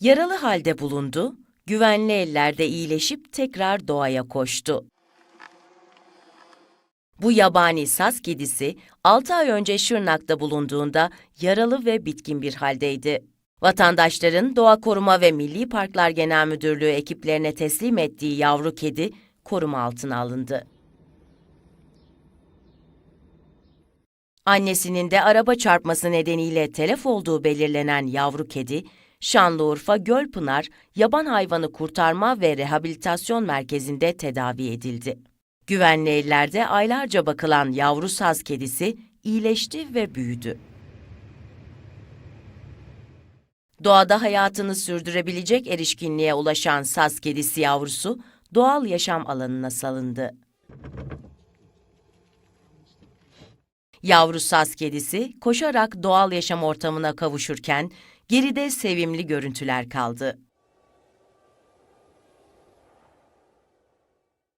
Yaralı halde bulundu, güvenli ellerde iyileşip tekrar doğaya koştu. Bu yabani saz kedisi 6 ay önce Şırnak'ta bulunduğunda yaralı ve bitkin bir haldeydi. Vatandaşların Doğa Koruma ve Milli Parklar Genel Müdürlüğü ekiplerine teslim ettiği yavru kedi koruma altına alındı. Annesinin de araba çarpması nedeniyle telef olduğu belirlenen yavru kedi, Şanlıurfa Gölpınar Yaban Hayvanı Kurtarma ve Rehabilitasyon Merkezi'nde tedavi edildi. Güvenli ellerde aylarca bakılan yavru saz kedisi iyileşti ve büyüdü. Doğada hayatını sürdürebilecek erişkinliğe ulaşan saz kedisi yavrusu doğal yaşam alanına salındı. Yavru saz kedisi koşarak doğal yaşam ortamına kavuşurken geride sevimli görüntüler kaldı.